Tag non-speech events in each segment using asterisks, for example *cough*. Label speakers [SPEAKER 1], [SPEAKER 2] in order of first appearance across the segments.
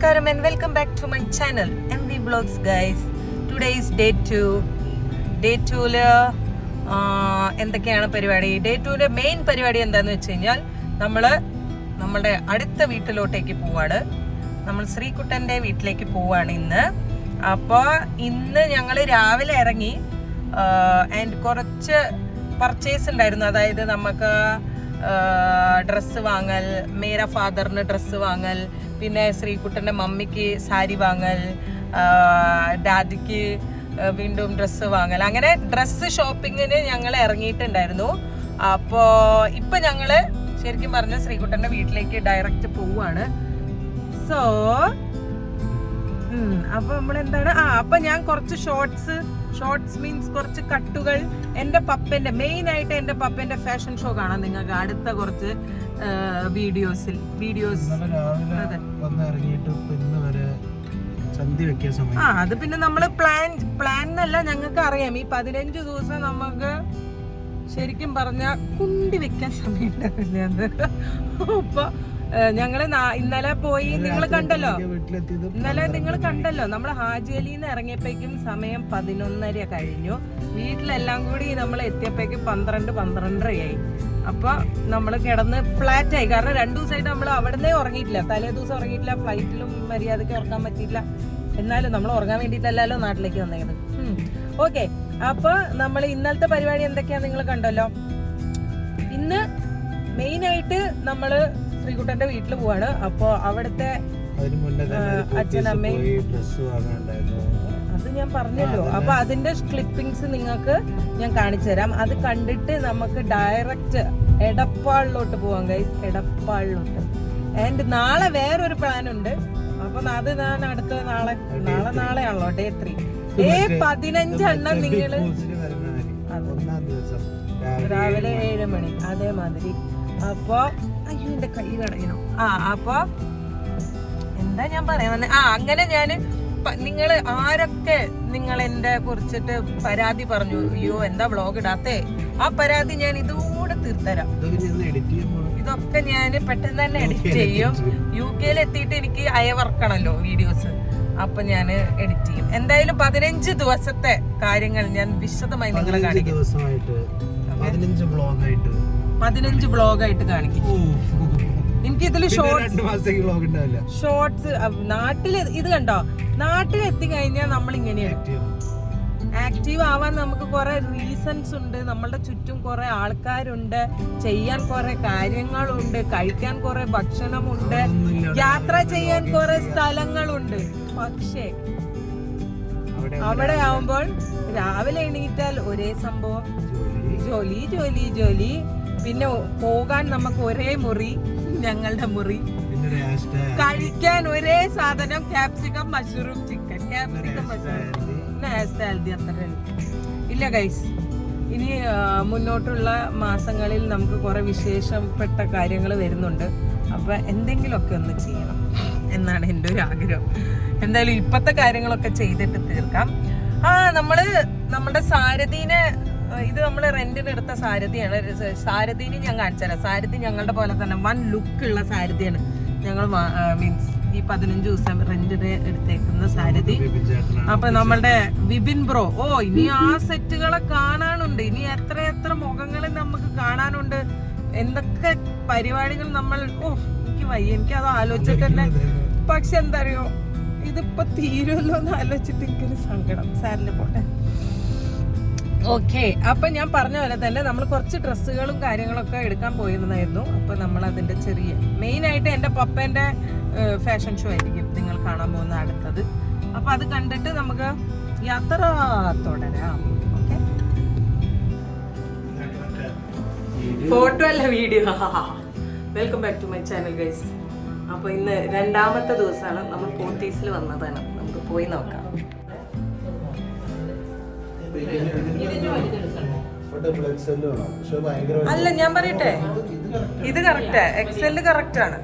[SPEAKER 1] നമസ്കാരം and welcome back to my channel M V blogs guys today is day to day tool എന്തൊക്കെയാണ് പരിപാടി? Day ടുവിന്റെ main പരിപാടി എന്താണെന്ന് വെച്ച് കഴിഞ്ഞാൽ നമ്മൾ നമ്മുടെ അടുത്ത വീട്ടിലോട്ടേക്ക് പോവാണ്. നമ്മൾ ശ്രീകുട്ടന്റെ വീട്ടിലേക്ക് പോവാണ് ഇന്ന്. അപ്പോൾ ഇന്ന് ഞങ്ങൾ രാവിലെ ഇറങ്ങി ആൻഡ് കുറച്ച് പർച്ചേസ് ഉണ്ടായിരുന്നു. അതായത് നമുക്ക് ഡ്രസ്സ് വാങ്ങൽ മേര ഫാദറിന് ഡ്രസ്സ് വാങ്ങൽ പിന്നെ ശ്രീകുട്ടന്റെ മമ്മിക്ക് സാരി വാങ്ങൽ ഡാഡിക്ക് വീണ്ടും ഡ്രസ്സ് വാങ്ങൽ. അങ്ങനെ ഡ്രസ്സ് ഷോപ്പിങ്ങിന് ഞങ്ങൾ ഇറങ്ങിയിട്ടുണ്ടായിരുന്നു. അപ്പോൾ ഇപ്പം ഞങ്ങൾ ശരിക്കും പറഞ്ഞ ശ്രീകുട്ടന്റെ വീട്ടിലേക്ക് ഡയറക്റ്റ് പോവുകയാണ് സോ അപ്പൊ നമ്മൾ എന്താണ് ആ അപ്പൊ ഞാൻ കുറച്ച് ഷോർട്സ് ഷോർട്സ് മീൻസ് കുറച്ച് കട്ടുകൾ എന്റെ പപ്പന്റെ മെയിൻ ആയിട്ട് എന്റെ പപ്പന്റെ ഫാഷൻ ഷോ കാണാം നിങ്ങൾക്ക് അടുത്ത കുറച്ച് വീഡിയോസിൽ. വീഡിയോസ്.
[SPEAKER 2] സമയം.
[SPEAKER 1] ആ അത് പിന്നെ നമ്മൾ പ്ലാൻ പ്ലാൻ എന്നല്ല ഞങ്ങൾക്ക് അറിയാം ഈ പതിനഞ്ച് ദിവസം നമുക്ക് ശരിക്കും പറഞ്ഞ കുണ്ടി വെക്കാൻ സമയം ഉണ്ടാവില്ല അപ്പൊ ഞങ്ങൾ ഇന്നലെ പോയി നിങ്ങൾ കണ്ടല്ലോ? ഇന്നലെ നിങ്ങൾ കണ്ടല്ലോ? നമ്മൾ ഹാജിയലിയിൽ നിന്ന് ഇറങ്ങിയപ്പോഴേക്കും സമയം പതിനൊന്നര കഴിഞ്ഞു. വീട്ടിലെല്ലാം കൂടി നമ്മൾ എത്തിയപ്പോഴേക്കും പന്ത്രണ്ട് പന്ത്രണ്ടരയായി. അപ്പൊ നമ്മൾ കിടന്ന് ഫ്ലാറ്റ് ആയി കാരണം രണ്ടു ദിവസമായിട്ട് നമ്മൾ അവിടുന്ന് ഉറങ്ങിയിട്ടില്ല. തലേ ദിവസം ഉറങ്ങിയിട്ടില്ല. ഫ്ലൈറ്റിലും മര്യാദയ്ക്ക് ഉറങ്ങാൻ പറ്റിയില്ല. എന്നാലും നമ്മൾ ഉറങ്ങാൻ വേണ്ടിയിട്ടല്ലല്ലോ നാട്ടിലേക്ക് വന്നേക്കുന്നത് ഓക്കെ. അപ്പൊ നമ്മൾ ഇന്നലത്തെ പരിപാടി എന്തൊക്കെയാ നിങ്ങൾ കണ്ടല്ലോ? ഇന്ന് മെയിൻ ആയിട്ട് നമ്മൾ ശ്രീകുട്ടന്റെ വീട്ടിൽ പോവാണ്. അപ്പൊ അവിടുത്തെ
[SPEAKER 2] അച്ഛനമ്മയും
[SPEAKER 1] അത് ഞാൻ പറഞ്ഞല്ലോ. അപ്പൊ അതിന്റെ ക്ലിപ്പിംഗ്സ് നിങ്ങൾക്ക് ഞാൻ കാണിച്ചു തരാം അത് കണ്ടിട്ട് നമുക്ക് ഡയറക്റ്റ് എടപ്പാളിലോട്ട് പോവാം ഗൈസ് എടപ്പാളിലോട്ട്. ആൻഡ് നാളെ വേറൊരു പ്ലാൻ ഉണ്ട്. അപ്പൊ അത് ഞാൻ അടുത്ത നാളെ നാളെ നാളെ ആണല്ലോ ഡേ ത്രീ ഡേ പതിനഞ്ചെണ്ണം
[SPEAKER 2] രാവിലെ
[SPEAKER 1] രാവിലെ ഏഴ് മണി. അതേമാതിരി. അപ്പൊ എന്റെ കൈ കടയണോ ആ അപ്പൊ എന്താ ഞാൻ പറയാൻ വന്നെ? ആ അങ്ങനെ ഞാൻ നിങ്ങൾ ആരൊക്കെ നിങ്ങൾ എന്റെ കുറിച്ചിട്ട് പരാതി പറഞ്ഞു? അയ്യോ എന്താ വ്ളോഗ് ഇടാത്തേ? ആ പരാതി ഞാൻ ഇതുകൂടെ തീർത്തരാം. ഇതൊക്കെ ഞാൻ പെട്ടെന്ന് തന്നെ എഡിറ്റ് ചെയ്യും. യു കെയിൽ എത്തിയിട്ട് എനിക്ക് അയവർക്കണല്ലോ വീഡിയോസ് അപ്പൊ ഞാൻ എഡിറ്റ് ചെയ്യും. എന്തായാലും പതിനഞ്ച് ദിവസത്തെ കാര്യങ്ങൾ ഞാൻ വിശദമായി നിങ്ങളെ കാണിക്കും.
[SPEAKER 2] പതിനഞ്ച് ബ്ലോഗായിട്ട്
[SPEAKER 1] പതിനഞ്ച് വ്ളോഗായിട്ട് കാണിക്കും. എനിക്ക് ഇതിൽ ഷോർട്സ് ഷോർട്സ് നാട്ടിൽ ഇത് കണ്ടോ? നാട്ടിൽ എത്തി കഴിഞ്ഞാൽ നമ്മൾ ഇങ്ങനെയാണ് ആക്റ്റീവ് ആവാൻ നമുക്ക് കുറെ റീസൺസ് ഉണ്ട്. നമ്മളുടെ ചുറ്റും കുറെ ആൾക്കാരുണ്ട്. ചെയ്യാൻ കുറെ കാര്യങ്ങളുണ്ട്. കഴിക്കാൻ കുറെ ഭക്ഷണമുണ്ട്. യാത്ര ചെയ്യാൻ കുറെ സ്ഥലങ്ങളുണ്ട്. പക്ഷേ
[SPEAKER 2] അവിടെ
[SPEAKER 1] ആവുമ്പോൾ രാവിലെ എണീറ്റാൽ ഒരേ സംഭവം.
[SPEAKER 2] ജോലി.
[SPEAKER 1] ജോലി ജോലി പിന്നെ പോകാൻ നമുക്ക് ഒരേ മുറി. ഞങ്ങളുടെ മുറി. കഴിക്കാൻ ഒരേ സാധനം capsicum mushroom chicken capsicum mushroom. അത്ര ഇല്ല ഗൈസ് ഇനി മുന്നോട്ടുള്ള മാസങ്ങളിൽ നമുക്ക് കുറെ വിശേഷപ്പെട്ട കാര്യങ്ങൾ വരുന്നുണ്ട്. അപ്പൊ എന്തെങ്കിലുമൊക്കെ ഒന്ന് ചെയ്യണം എന്നാണ് എന്റെ ഒരു ആഗ്രഹം. എന്തായാലും ഇപ്പത്തെ കാര്യങ്ങളൊക്കെ ചെയ്തിട്ട് തീർക്കാം. ആ നമ്മൾ നമ്മുടെ സാരഥീനെ ഇത് നമ്മൾ റെന്റിന് എടുത്ത സാരഥിയാണ് സാരഥിനെ ഞാൻ കാണിച്ചു തരാം. സാരഥി ഞങ്ങളുടെ പോലെ തന്നെ വൺ ലുക്ക് ഉള്ള സാരഥിയാണ് ഞങ്ങൾ മീൻസ് ഈ പതിനഞ്ച് ദിവസം റെന്റിന് എടുത്തേക്കുന്ന സാരഥി അപ്പൊ നമ്മളുടെ വിബിൻ ബ്രോ. ഓ ഇനി ആ സെറ്റുകളെ കാണാനുണ്ട്. ഇനി എത്ര എത്ര മുഖങ്ങൾ നമുക്ക് കാണാനുണ്ട്. എന്തൊക്കെ പരിപാടികൾ നമ്മൾ ഓ എനിക്ക് വയ്യ. എനിക്ക് അത് ആലോചിച്ചിട്ട് തന്നെ പക്ഷെ എന്താ അറിയോ? ഇതിപ്പോ തീരുമല്ലോ എന്ന് ആലോചിച്ചിട്ട് എനിക്കൊരു സങ്കടം. സാറിന് പോട്ടെ. ഓക്കെ അപ്പൊ ഞാൻ പറഞ്ഞ പോലെ തന്നെ നമ്മൾ കുറച്ച് ഡ്രസ്സുകളും കാര്യങ്ങളൊക്കെ എടുക്കാൻ പോയിരുന്നായിരുന്നു അപ്പൊ നമ്മൾ അതിന്റെ ചെറിയ മെയിൻ ആയിട്ട് എന്റെ പപ്പന്റെ ഫാഷൻ ഷോ ആയിരിക്കും നിങ്ങൾ കാണാൻ പോകുന്ന അടുത്തത്. അപ്പൊ അത് കണ്ടിട്ട് നമുക്ക് യാത്ര തുടരാം. ഓക്കെ ഫോട്ടോ അല്ല video welcome back to my channel guys അപ്പൊ ഇന്ന് രണ്ടാമത്തെ ദിവസമാണ് നമ്മൾ പോത്തീസിൽ വന്നതാണ്. നമുക്ക് പോയി നോക്കാം. അല്ല ഞാൻ പറയട്ടെ? ഇത് കറക്റ്റ് എക്സെൽ കറക്റ്റ് ആണ്.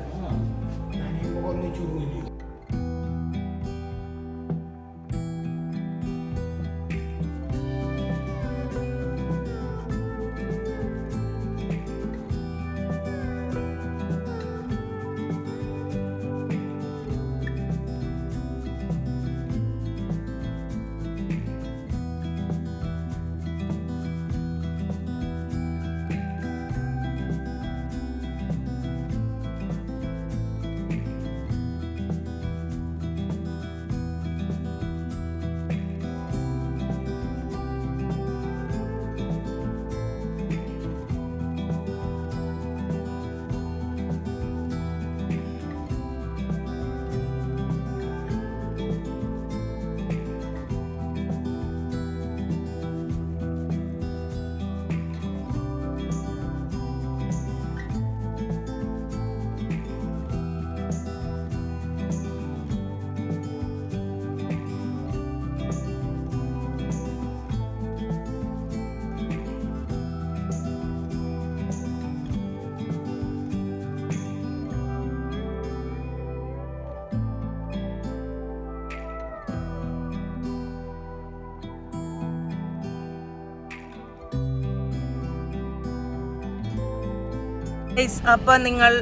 [SPEAKER 1] അപ്പൊ നിങ്ങൾ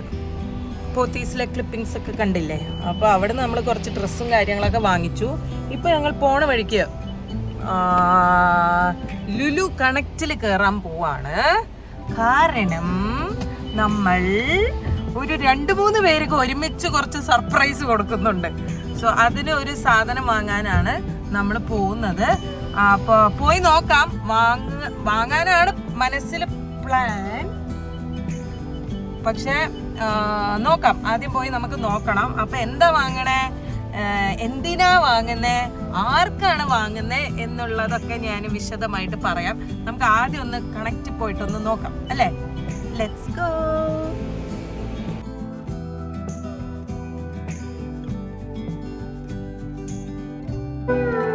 [SPEAKER 1] പോത്തീസിലെ ക്ലിപ്പിംഗ്സ് ഒക്കെ കണ്ടില്ലേ? അപ്പൊ അവിടെ നമ്മൾ കുറച്ച് ഡ്രസ്സും കാര്യങ്ങളൊക്കെ വാങ്ങിച്ചു. ഇപ്പൊ ഞങ്ങൾ പോണ വഴിക്ക് ലുലു കണക്റ്റിൽ കയറാൻ പോവാണ്. കാരണം നമ്മൾ ഒരു രണ്ട് മൂന്ന് പേർക്ക് ഒരുമിച്ച് കുറച്ച് സർപ്രൈസ് കൊടുക്കുന്നുണ്ട്. സോ അതിന് ഒരു സാധനം വാങ്ങാനാണ് നമ്മൾ പോകുന്നത്. അപ്പോൾ പോയി നോക്കാം. വാങ്ങ വാങ്ങാനാണ് മനസ്സിൽ പ്ലാൻ പക്ഷെ നോക്കാം. ആദ്യം പോയി നമുക്ക് നോക്കണം. അപ്പൊ എന്താ വാങ്ങണേ? എന്തിനാ വാങ്ങുന്നേ? ആർക്കാണ് വാങ്ങുന്നേ എന്നുള്ളതൊക്കെ ഞാൻ വിശദമായിട്ട് പറയാം. നമുക്ക് ആദ്യം ഒന്ന് കണക്റ്റ് പോയിട്ടൊന്ന് നോക്കാം. അല്ലേ? ലെറ്റ്സ് ഗോ Guys,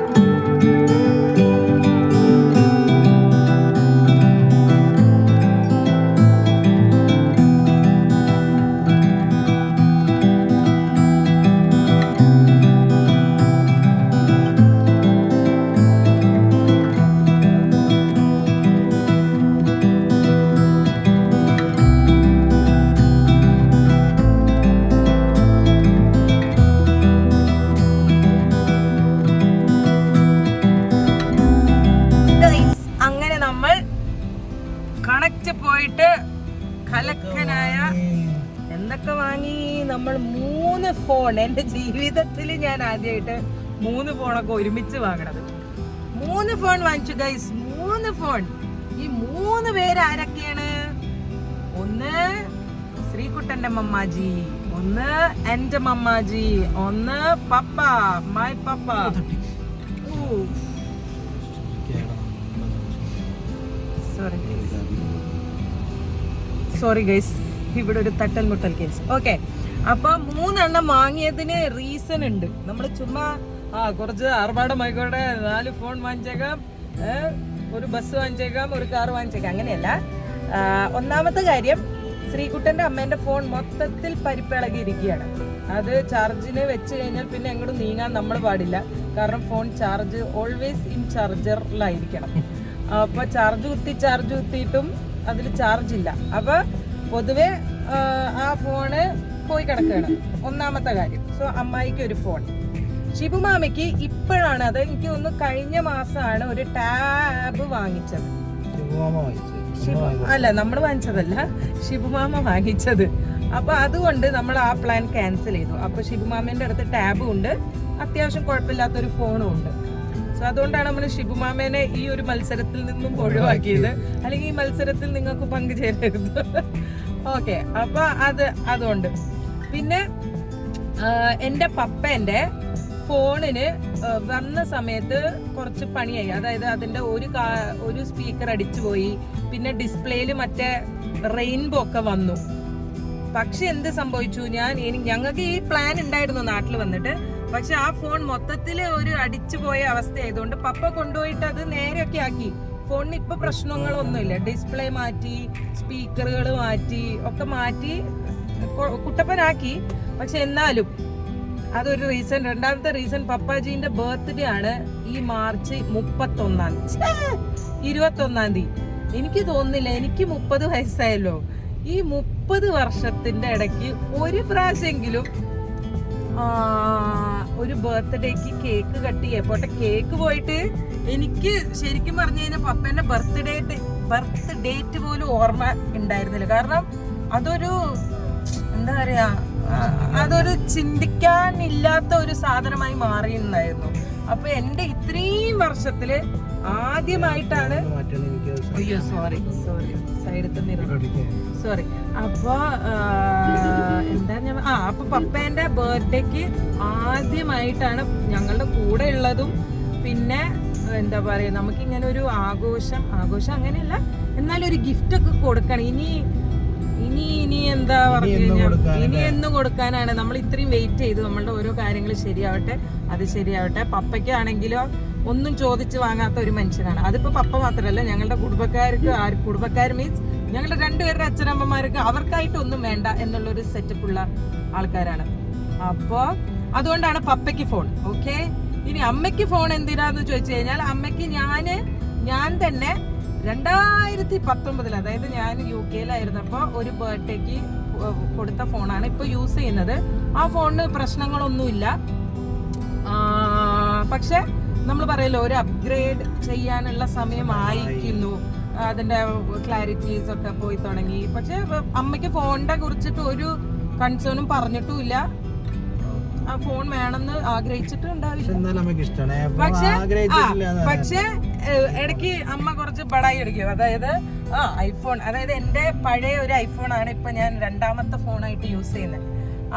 [SPEAKER 1] ജീവിതത്തിൽ ഞാൻ ആദ്യമായിട്ട് മൂന്ന് ഫോണൊക്കെ ഒരുമിച്ച് വാങ്ങണത്. മൂന്ന് ഫോൺ വാങ്ങിച്ചു ഗൈസ് മൂന്ന് ഫോൺ. ഈ മൂന്ന് പേര് ആരൊക്കെയാണ്? ഒന്ന് ശ്രീകുട്ടന്റെ മമ്മാജി ഒന്ന് എന്റെ മമ്മാജി ഒന്ന് പപ്പ my papa. Sorry sorry guys ഇവിടെ ഒരു തട്ടൽ മുട്ടൽ കേസ് ഓക്കെ അപ്പൊ മൂന്നെണ്ണം വാങ്ങിയതിന് റീസൺ ഉണ്ട്. നമ്മൾ ചുമ്മാ ആ കുറച്ച് ആർഭാടമായിക്കോട്ടെ നാല് ഫോൺ വാങ്ങിച്ചേക്കാം ഒരു ബസ് വാങ്ങിച്ചേക്കാം ഒരു കാർ വാങ്ങിച്ചേക്കാം അങ്ങനെയല്ല. ഒന്നാമത്തെ കാര്യം ശ്രീകുട്ടന്റെ അമ്മേന്റെ ഫോൺ മൊത്തത്തിൽ പരിപ്പിളകിയിരിക്കുകയാണ്. അത് ചാർജിന് വെച്ച് കഴിഞ്ഞാൽ പിന്നെ എങ്ങോട്ടും നീങ്ങാൻ നമ്മൾ പാടില്ല. കാരണം ഫോൺ ചാർജ് ഓൾവേസ് ഇൻ ചാർജറിലായിരിക്കണം അപ്പൊ ചാർജ് കുത്തി ചാർജ് കുത്തിയിട്ടും അതിൽ ചാർജ് ഇല്ല. അപ്പൊ പൊതുവെ ആ ഫോണ് പോയി കിടക്കുകയാണ്. ഒന്നാമത്തെ കാര്യം. സോ അമ്മായിക്ക് ഒരു ഫോൺ ഷിബുമാമയ്ക്ക് ഇപ്പോഴാണ് അത് എനിക്ക് ഒന്ന് കഴിഞ്ഞ മാസമാണ് ഒരു ടാബ് വാങ്ങിച്ചത്. അല്ല നമ്മൾ വാങ്ങിച്ചതല്ല. ഷിബുമാമ വാങ്ങിച്ചത്. അപ്പൊ അതുകൊണ്ട് നമ്മൾ ആ പ്ലാൻ ക്യാൻസൽ ചെയ്തു. അപ്പൊ ഷിബുമാമേന്റെ അടുത്ത് ടാബും ഉണ്ട്. അത്യാവശ്യം കുഴപ്പമില്ലാത്തൊരു ഫോണും ഉണ്ട്. സോ അതുകൊണ്ടാണ് നമ്മൾ ഷിബുമാമേനെ ഈ ഒരു മത്സരത്തിൽ നിന്നും ഒഴിവാക്കിയത്. അല്ലെങ്കിൽ ഈ മത്സരത്തിൽ നിങ്ങൾക്ക് പങ്കുചേരരുത്. *laughs* ഓക്കെ അപ്പൊ അത് അതുകൊണ്ട്. പിന്നെ എന്റെ പപ്പേന്റെ ഫോണിന് വന്ന സമയത്ത് കുറച്ച് പണിയായി. അതായത് അതിന്റെ ഒരു കാ- ഒരു സ്പീക്കർ അടിച്ചു പോയി. പിന്നെ ഡിസ്പ്ലേയിൽ മറ്റേ റെയിൻബോ ഒക്കെ വന്നു. പക്ഷെ എന്ത് സംഭവിച്ചു? ഞാൻ ഞങ്ങൾക്ക് ഈ പ്ലാൻ ഉണ്ടായിരുന്നു നാട്ടിൽ വന്നിട്ട്. പക്ഷെ ആ ഫോൺ മൊത്തത്തിൽ ഒരു അടിച്ചു പോയ അവസ്ഥ ആയതുകൊണ്ട് പപ്പ കൊണ്ടുപോയിട്ട് അത് നേരെയൊക്കെ ആക്കി. ഫോണിന് ഇപ്പൊ പ്രശ്നങ്ങളൊന്നുമില്ല. ഡിസ്പ്ലേ മാറ്റി സ്പീക്കറുകൾ മാറ്റി ഒക്കെ മാറ്റി കുട്ടപ്പനാക്കി. പക്ഷെ എന്നാലും അതൊരു റീസൺ രണ്ടാമത്തെ റീസൺ പപ്പാജീന്റെ ബർത്ത്ഡേ ആണ് ഈ മാർച്ച് മുപ്പത്തൊന്നാം ഇരുപത്തൊന്നാം തീയതി. എനിക്ക് തോന്നില്ല എനിക്ക് മുപ്പത് വയസ്സായല്ലോ. ഈ മുപ്പത് വർഷത്തിന്റെ ഇടയ്ക്ക് ഒരു പ്രാവശ്യമെങ്കിലും ഒരു ബർത്ത്ഡേക്ക് കേക്ക് കട്ട് ചെയ്യാം പോട്ടെ കേക്ക് പോയിട്ട് എനിക്ക് ശരിക്കും പറഞ്ഞു കഴിഞ്ഞാൽ പപ്പേന്റെ ബർത്ത്ഡേ ബർത്ത് ഡേറ്റ് പോലും ഓർമ്മ ഉണ്ടായിരുന്നില്ല. കാരണം അതൊരു എന്താ പറയാ അതൊരു ചിന്തിക്കാനില്ലാത്ത ഒരു സാധനമായി മാറിയിട്ടുണ്ടായിരുന്നു അപ്പൊ എന്റെ ഇത്രയും വർഷത്തിൽ ആദ്യമായിട്ടാണ് അയ്യോ സോറി സോറി സൈഡത്തെ സോറി അപ്പൊ എന്താ ഞാൻ ആ അപ്പൊ പപ്പേന്റെ ബർത്ത്ഡേക്ക് ആദ്യമായിട്ടാണ് ഞങ്ങളുടെ കൂടെ ഉള്ളതും. പിന്നെ എന്താ പറയാ നമുക്ക് ഇങ്ങനെ ഒരു ആഘോഷം ആഘോഷം അങ്ങനെയല്ല. എന്നാലും ഒരു ഗിഫ്റ്റ് ഒക്കെ കൊടുക്കണം. ഇനി ഇനി ഇനി എന്താ പറഞ്ഞു കഴിഞ്ഞാൽ ഇനി എന്ന് കൊടുക്കാനാണ്. നമ്മൾ ഇത്രയും വെയിറ്റ് ചെയ്തു. നമ്മളുടെ ഓരോ കാര്യങ്ങൾ ശരിയാവട്ടെ അത് ശരിയാവട്ടെ. പപ്പയ്ക്കാണെങ്കിലോ ഒന്നും ചോദിച്ച് വാങ്ങാത്ത ഒരു മനുഷ്യനാണ്. അതിപ്പോ പപ്പ മാത്രമല്ല ഞങ്ങളുടെ കുടുംബക്കാർക്ക് കുടുംബക്കാർ മീൻസ് ഞങ്ങളുടെ രണ്ടുപേരുടെ അച്ഛനമ്മമാർക്ക് അവർക്കായിട്ട് ഒന്നും വേണ്ട എന്നുള്ളൊരു സെറ്റപ്പ് ഉള്ള ആൾക്കാരാണ്. അപ്പോ അതുകൊണ്ടാണ് പപ്പയ്ക്ക് ഫോൺ ഓക്കെ ഇനി അമ്മയ്ക്ക് ഫോൺ എന്തിനാന്ന് ചോദിച്ചു കഴിഞ്ഞാൽ അമ്മയ്ക്ക് ഞാൻ ഞാൻ തന്നെ രണ്ടായിരത്തി പത്തൊമ്പതിൽ അതായത് ഞാൻ യു കെയിലായിരുന്നപ്പോൾ ഒരു ബർത്ത്ഡേക്ക് കൊടുത്ത ഫോണാണ് ഇപ്പൊ യൂസ് ചെയ്യുന്നത്. ആ ഫോണിന് പ്രശ്നങ്ങളൊന്നുമില്ല. പക്ഷെ നമ്മൾ പറയല്ലോ ഒരു അപ്ഗ്രേഡ് ചെയ്യാനുള്ള സമയമായിരിക്കുന്നു. അതിന്റെ ക്ലാരിറ്റീസ് ഒക്കെ പോയി തുടങ്ങി. പക്ഷെ അമ്മയ്ക്ക് ഫോണിനെ കുറിച്ചിട്ട് ഒരു കൺസേണും പറഞ്ഞിട്ടുമില്ല. ആ ഫോൺ വേണമെന്ന് ആഗ്രഹിച്ചിട്ടും ഉണ്ടാവില്ല.
[SPEAKER 2] പക്ഷെ
[SPEAKER 1] പക്ഷെ ഇടയ്ക്ക് അമ്മ കുറച്ച് ബടായി അടിക്കും അതായത് ആ ഐഫോൺ അതായത് എന്റെ പഴയ ഒരു ഐഫോൺ ആണ് ഇപ്പൊ ഞാൻ രണ്ടാമത്തെ ഫോണായിട്ട് യൂസ് ചെയ്യുന്നത്.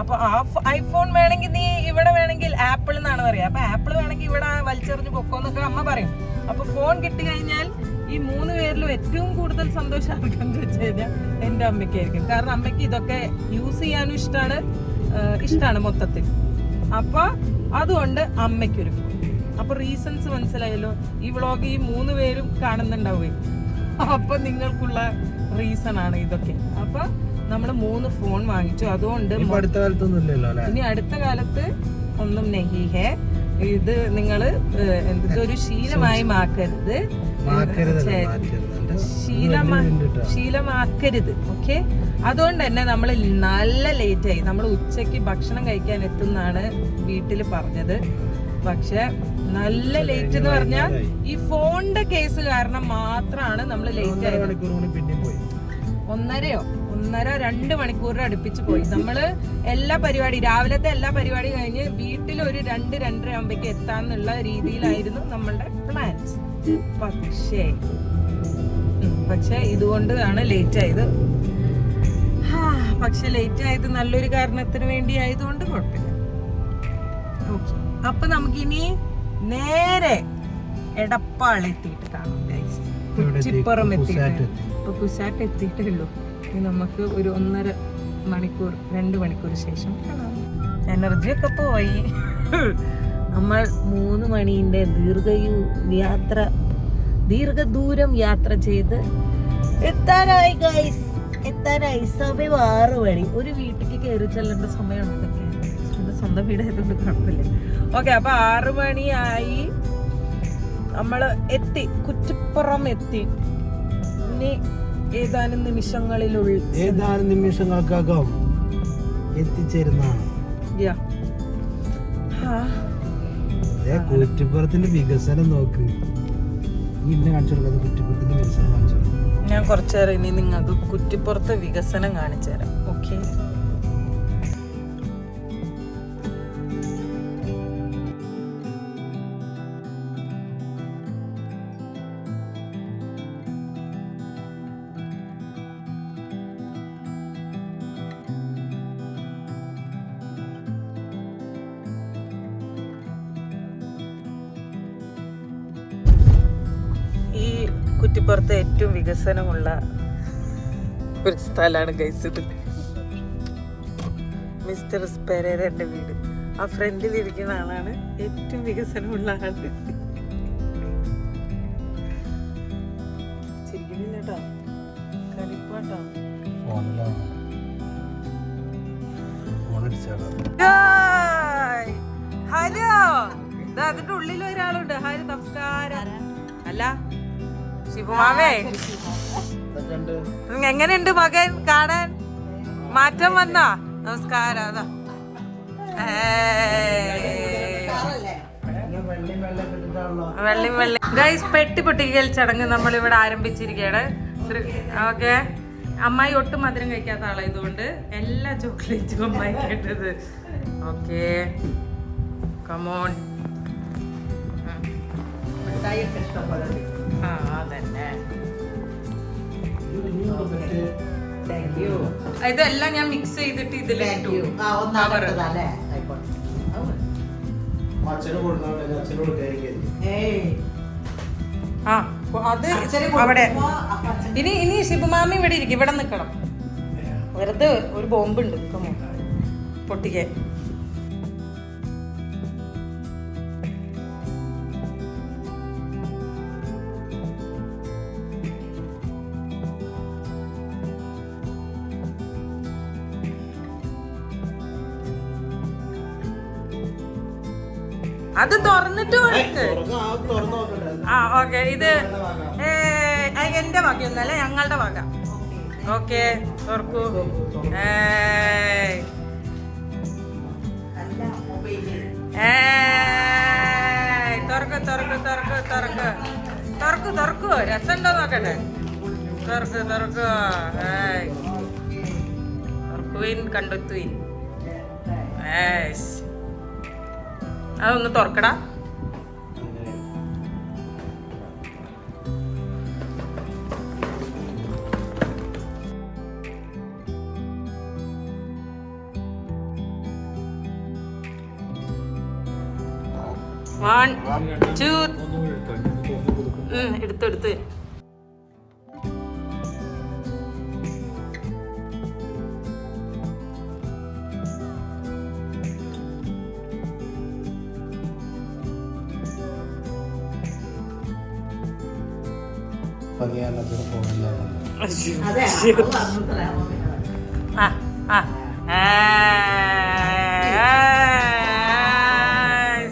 [SPEAKER 1] അപ്പൊ ആ ഐഫോൺ വേണമെങ്കിൽ നീ ഇവിടെ വേണമെങ്കിൽ ആപ്പിൾ എന്നാണ് പറയുക. അപ്പൊ ആപ്പിൾ വേണമെങ്കിൽ ഇവിടെ വലിച്ചെറിഞ്ഞ് പൊക്കോന്നൊക്കെ അമ്മ പറയും. അപ്പൊ ഫോൺ കിട്ടി കഴിഞ്ഞാൽ ഈ മൂന്ന് പേരിലും ഏറ്റവും കൂടുതൽ സന്തോഷം ആർക്കെന്ന് വെച്ച് കഴിഞ്ഞാൽ എന്റെ അമ്മയ്ക്കായിരിക്കും. കാരണം അമ്മയ്ക്ക് ഇതൊക്കെ യൂസ് ചെയ്യാനും ഇഷ്ടമാണ് ഇഷ്ടമാണ് മൊത്തത്തിൽ. അപ്പൊ അതുകൊണ്ട് അമ്മയ്ക്കൊരു ഫോൺ അപ്പൊ റീസൺസ് മനസ്സിലായല്ലോ. ഈ വ്ളോഗ് ഈ മൂന്ന് പേരും കാണുന്നുണ്ടാവേ. അപ്പൊ നിങ്ങൾക്കുള്ള റീസൺ ആണ് ഇതൊക്കെ. അപ്പൊ നമ്മൾ മൂന്ന് ഫോൺ വാങ്ങിച്ചു. അതുകൊണ്ട്
[SPEAKER 2] അടുത്ത കാലത്തൊന്നുമില്ലല്ലോ
[SPEAKER 1] ഇനി അടുത്ത കാലത്ത് ഒന്നും നെഹിഹേ ഇത് നിങ്ങൾ ഇതൊരു ശീലമായി മാക്കരുത് ശീലമാക്കരുത് ഓക്കെ? അതുകൊണ്ട് തന്നെ നമ്മൾ നല്ല ലേറ്റ് ആയി. നമ്മൾ ഉച്ചയ്ക്ക് ഭക്ഷണം കഴിക്കാൻ എത്തുന്നാണ് വീട്ടിൽ പറഞ്ഞത്. പക്ഷെ നല്ല ലേറ്റ് എന്ന് പറഞ്ഞാൽ ഈ ഫോണിന്റെ കേസ് കാരണം മാത്രമാണ് നമ്മൾ ലേറ്റ് ആയത്. ഒന്നരയോ? ഒന്നര രണ്ട് മണിക്കൂറിൽ അടുപ്പിച്ച് പോയി. നമ്മൾ എല്ലാ പരിപാടി രാവിലത്തെ എല്ലാ പരിപാടി കഴിഞ്ഞ് വീട്ടിൽ ഒരു രണ്ട് രണ്ടര ആകുമ്പോഴേക്ക് എത്താന്നുള്ള രീതിയിലായിരുന്നു നമ്മളുടെ പ്ലാൻസ് പക്ഷേ പക്ഷെ പക്ഷേ ഇതുകൊണ്ട് ആണ് ലേറ്റ് ആയത് പക്ഷെ ലേറ്റ് ആയത് നല്ലൊരു കാരണത്തിന് വേണ്ടി ആയതുകൊണ്ട് കുഴപ്പമില്ല. ഓക്കെ അപ്പൊ നമുക്കിനി നേരെ എടപ്പാൾ എത്തിയിട്ട് കാണാം
[SPEAKER 2] കുസാറ്റ്
[SPEAKER 1] എത്തിയിട്ട് ഇപ്പൊ കുശാറ്റ് എത്തിയിട്ടേ ഉള്ളൂ. ഇനി നമുക്ക് ഒരു ഒന്നര മണിക്കൂർ രണ്ട് മണിക്കൂർ ശേഷം കാണാം. എനർജി ഒക്കെ പോയി. നമ്മൾ മൂന്ന് മണിന്റെ ദീർഘയു യാത്ര ദീർഘദൂരം യാത്ര ചെയ്ത് എത്താനായി ഗൈസ് എത്താനായി. സമയം ആറ് മണി. ഒരു വീട്ടിലേക്ക് കയറി ചെല്ലേണ്ട സമയമാണ് ഇതൊക്കെ എന്റെ സ്വന്തം വീടായതുകൊണ്ട് കുഴപ്പമില്ല. ഓക്കെ അപ്പൊ ആറ് മണിയായി. നമ്മൾ എത്തി. കുറ്റിപ്പുറം എത്തി. ഇനി ഏതാനും നിമിഷങ്ങളിലുള്ള
[SPEAKER 2] ഏതാനും നിമിഷങ്ങൾക്കകം എത്തിച്ചേരുന്നതാണ്. കുറ്റിപ്പുറത്തിന്റെ വികസനം നോക്ക്. ഈ ഇന്നെ കാണിച്ചു കൊടുക്കാതെ കുറ്റിപ്പുറത്തിന്റെ വികസനം കാണിച്ചു
[SPEAKER 1] ഞാൻ കുറച്ചേരം ഇനി നിങ്ങൾക്ക് കുറ്റിപ്പുറത്തെ വികസനം കാണിച്ചു തരാം. കുറ്റിപ്പുറത്തെ ഏറ്റവും വികസനമുള്ള ഒരു സ്ഥലമാണ് ഗൈസ് ഇത് മിസ്റ്റർ പെരേരന്റെ വീട്. ആ ഫ്രണ്ടിൽ ഇരിക്കുന്ന ആളാണ് ഏറ്റവും വികസനമുള്ള ആൾ. ചിരിക്കുന്നില്ല കേട്ടോ. കളിപ്പാട്ടോ. ഹലോ അതിന്റെ ഉള്ളിൽ ഒരാളുണ്ട്. ഹായ് നമസ്കാരം. അല്ല. ഉം, എങ്ങനെയുണ്ട് മകൻ കാണാൻ? മാറ്റം വന്നാ? നമസ്കാരം അതാ. വെള്ളി വെള്ളി. ഗൈസ് പെട്ടി പൊട്ടിക്കൽ ചടങ്ങ് നമ്മൾ ഇവിടെ ആരംഭിച്ചിരിക്കുകയാണ് ഓക്കെ. അമ്മായി ഒട്ടും മധുരം കഴിക്കാത്ത ആളായതുകൊണ്ട് എല്ലാ ചോക്ലേറ്റും അമ്മായി കേട്ടത്. ഓക്കെ. കമോൺ ആ അതന്നെ. ഇതെല്ലാം ഞാൻ മിക്സ് ചെയ്തിട്ട്
[SPEAKER 2] അച്ഛന് കൊടുക്കാൻ അച്ഛന് കൊടുക്കാതിരിക്കും
[SPEAKER 1] ആ അത് അവിടെ. ഇനി ഇനി ശിവമാമി ഇവിടെ ഇരിക്കും. ഇവിടെ നിൽക്കണം വെറുതെ ഒരു ബോംബുണ്ട്. കമോ പൊട്ടിക്കാൻ അത് തുറന്നിട്ട് കൊടുക്ക്. ആ ഓക്കെ. ഇത് ഏ, എന്റെ വകയൊന്നല്ല ഞങ്ങളുടെ വക. ഓക്കെ തുറക്കൂ. തുറക്ക് തുറക്ക് തുറക്ക് തുറക്ക്. തുറക്ക് തുറക്കൂ. രസമുണ്ടോ നോക്കട്ടെ? തുറക്ക് തുറക്ക്. തുറക്കുവിൻ കണ്ടെത്തുവിൻ. ഏയ്സ്. അതൊന്ന് തുറക്കടാ. വൺ ടു എടുത്ത്.
[SPEAKER 2] ഭംഗിയാണതിന് പോകില്ല
[SPEAKER 1] ആ ആ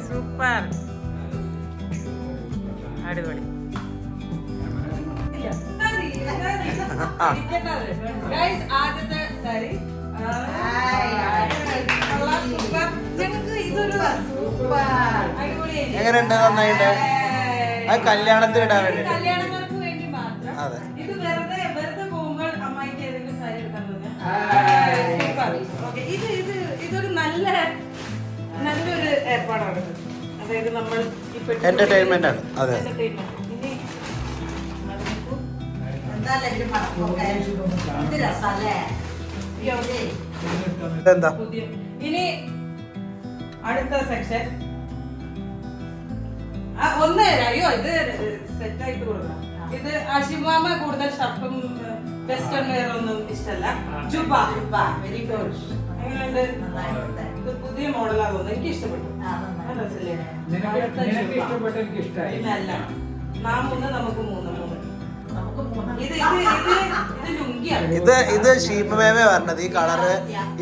[SPEAKER 1] സൂപ്പർ. അടിപൊളി. ആദ്യത്തെ സാരി.
[SPEAKER 2] എങ്ങനെയുണ്ട്? നന്നായിട്ട് അത് കല്യാണത്തിന് ഇടാൻ വേണ്ടി
[SPEAKER 1] ഏർപ്പാടാണ്. അതായത് നമ്മൾ
[SPEAKER 2] Entertainment ആണ്. അതെ.
[SPEAKER 1] എന്താ ഇനി അടുത്ത സെക്ഷൻ ഒന്ന് അയ്യോ ഇത് സെറ്റ് ആയിട്ട് കൊടുക്കണം ഇത് അഷിമാമ കൂടുതൽ ഷർട്ടും വെസ്റ്റേൺ വെയർ ഒന്നും ഇഷ്ടമല്ല ജുബ. വെരി ഗുഡ് എങ്ങനെയുണ്ട്? ഇത് പുതിയ മോഡലാ തോന്നുന്നു. എനിക്ക് ഇഷ്ടപ്പെട്ടു. നാം നമുക്ക് മൂന്ന് മൂന്ന് ഇത് ഇത് ഇത് ഇത് ലുങ്കിയാണ്.
[SPEAKER 2] ഇത് ഇത് ഷീപ്പ് മേമേ പറഞ്ഞത്. ഈ കളറ്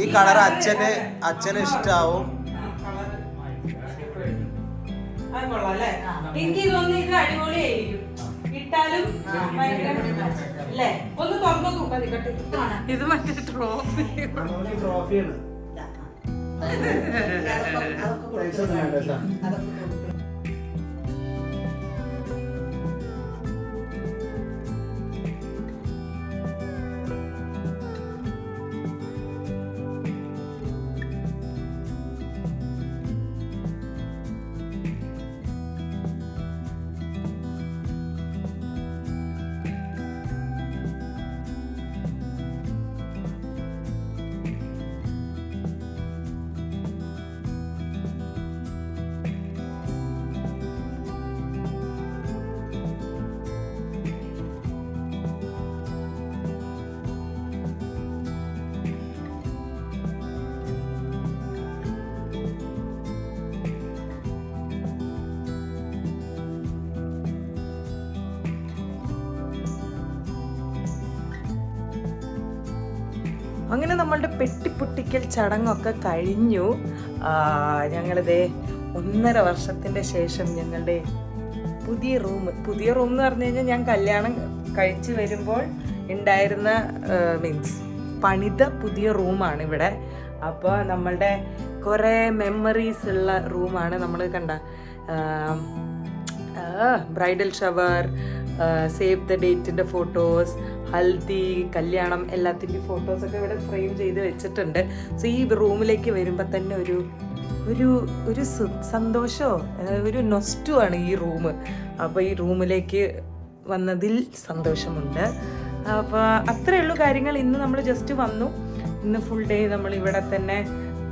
[SPEAKER 2] ഈ കളർ അച്ഛന് അച്ഛന് ഇഷ്ടാവും.
[SPEAKER 1] എനിക്ക് തോന്നുന്നു ഇത് അടിപൊളിയായിരിക്കും. ഇട്ടാലും ഒന്ന് തുറന്നു ഇത് മറ്റേ ട്രോഫി
[SPEAKER 2] ട്രോഫിയാണ് അതൊക്കെ കൊടുക്കും.
[SPEAKER 1] അങ്ങനെ നമ്മളുടെ പെട്ടിപ്പൊട്ടിക്കൽ ചടങ്ങൊക്കെ കഴിഞ്ഞു. ഞങ്ങളിതേ ഒന്നര വർഷത്തിന്റെ ശേഷം ഞങ്ങളുടെ പുതിയ റൂം പുതിയ റൂം എന്ന് പറഞ്ഞു കഴിഞ്ഞാൽ ഞാൻ കല്യാണം കഴിച്ചു വരുമ്പോൾ ഉണ്ടായിരുന്ന മീൻസ് പണിത പുതിയ റൂമാണ് ഇവിടെ. അപ്പോൾ നമ്മളുടെ കുറേ മെമ്മറീസ് ഉള്ള റൂമാണ് നമ്മൾ കണ്ട ബ്രൈഡൽ ഷവർ സേവ് ദ ഡേറ്റിന്റെ ഫോട്ടോസ് ഹൽദി കല്യാണം എല്ലാത്തിന്റെയും ഫോട്ടോസൊക്കെ ഇവിടെ ഫ്രെയിം ചെയ്ത് വെച്ചിട്ടുണ്ട്. സോ ഈ റൂമിലേക്ക് വരുമ്പോൾ തന്നെ ഒരു ഒരു ഒരു സന്തോഷമോ ഒരു നൊസ്റ്റു ആണ് ഈ റൂം അപ്പോൾ ഈ റൂമിലേക്ക് വന്നതിൽ സന്തോഷമുണ്ട്. അപ്പോൾ അത്രയേ ഉള്ളൂ കാര്യങ്ങൾ. ഇന്ന് നമ്മൾ ജസ്റ്റ് വന്നു. ഇന്ന് ഫുൾ ഡേ നമ്മൾ ഇവിടെ തന്നെ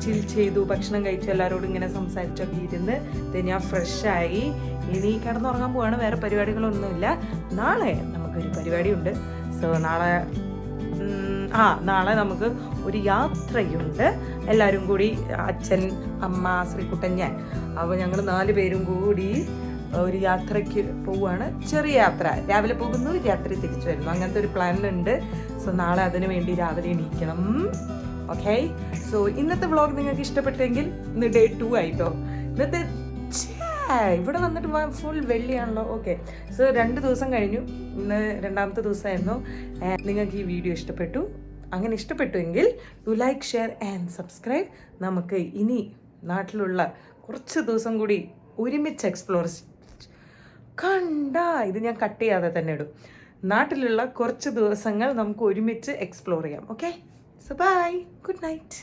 [SPEAKER 1] ചിൽ ചെയ്തു ഭക്ഷണം കഴിച്ചു എല്ലാവരോടും ഇങ്ങനെ സംസാരിച്ചൊക്കെ ഇരുന്ന് ഞാൻ ഫ്രഷായി ഇനി കിടന്നുറങ്ങാൻ പോവാണ് വേറെ പരിപാടികളൊന്നുമില്ല. നാളെ നമുക്കൊരു പരിപാടിയുണ്ട്. സോ നാളെ ആ നാളെ നമുക്ക് ഒരു യാത്രയുണ്ട്. എല്ലാവരും കൂടി അച്ഛൻ അമ്മ ശ്രീകുട്ടൻ ഞാൻ. അപ്പോൾ ഞങ്ങൾ നാല് പേരും കൂടി ഒരു യാത്രയ്ക്ക് പോവുകയാണ് ചെറിയ യാത്ര. രാവിലെ പോകുന്നു രാത്രി തിരിച്ചു വരുന്നു. അങ്ങനത്തെ ഒരു പ്ലാൻ ഉണ്ട്. സോ നാളെ അതിനു വേണ്ടി രാവിലെ എണീക്കണം. ഓക്കെ സോ ഇന്നത്തെ വ്ളോഗ് നിങ്ങൾക്ക് ഇഷ്ടപ്പെട്ടെങ്കിൽ ഇന്ന് ഡേ ടു ആയിട്ടോ. ഇന്നത്തെ ഇവിടെ വന്നിട്ട് ഫുൾ വെള്ളിയാണല്ലോ. ഓക്കെ സോ രണ്ട് ദിവസം കഴിഞ്ഞു. ഇന്ന് രണ്ടാമത്തെ ദിവസമായിരുന്നു. നിങ്ങൾക്ക് ഈ വീഡിയോ ഇഷ്ടപ്പെട്ടു. അങ്ങനെ ഇഷ്ടപ്പെട്ടുവെങ്കിൽ to like share and subscribe നമുക്ക് ഇനി നാട്ടിലുള്ള കുറച്ച് ദിവസം കൂടി ഒരുമിച്ച് എക്സ്പ്ലോർ കണ്ട ഇത് ഞാൻ കട്ട് ചെയ്യാതെ തന്നെ ഇടും. നാട്ടിലുള്ള കുറച്ച് ദിവസങ്ങൾ നമുക്ക് ഒരുമിച്ച് എക്സ്പ്ലോർ ചെയ്യാം. Okay so bye good night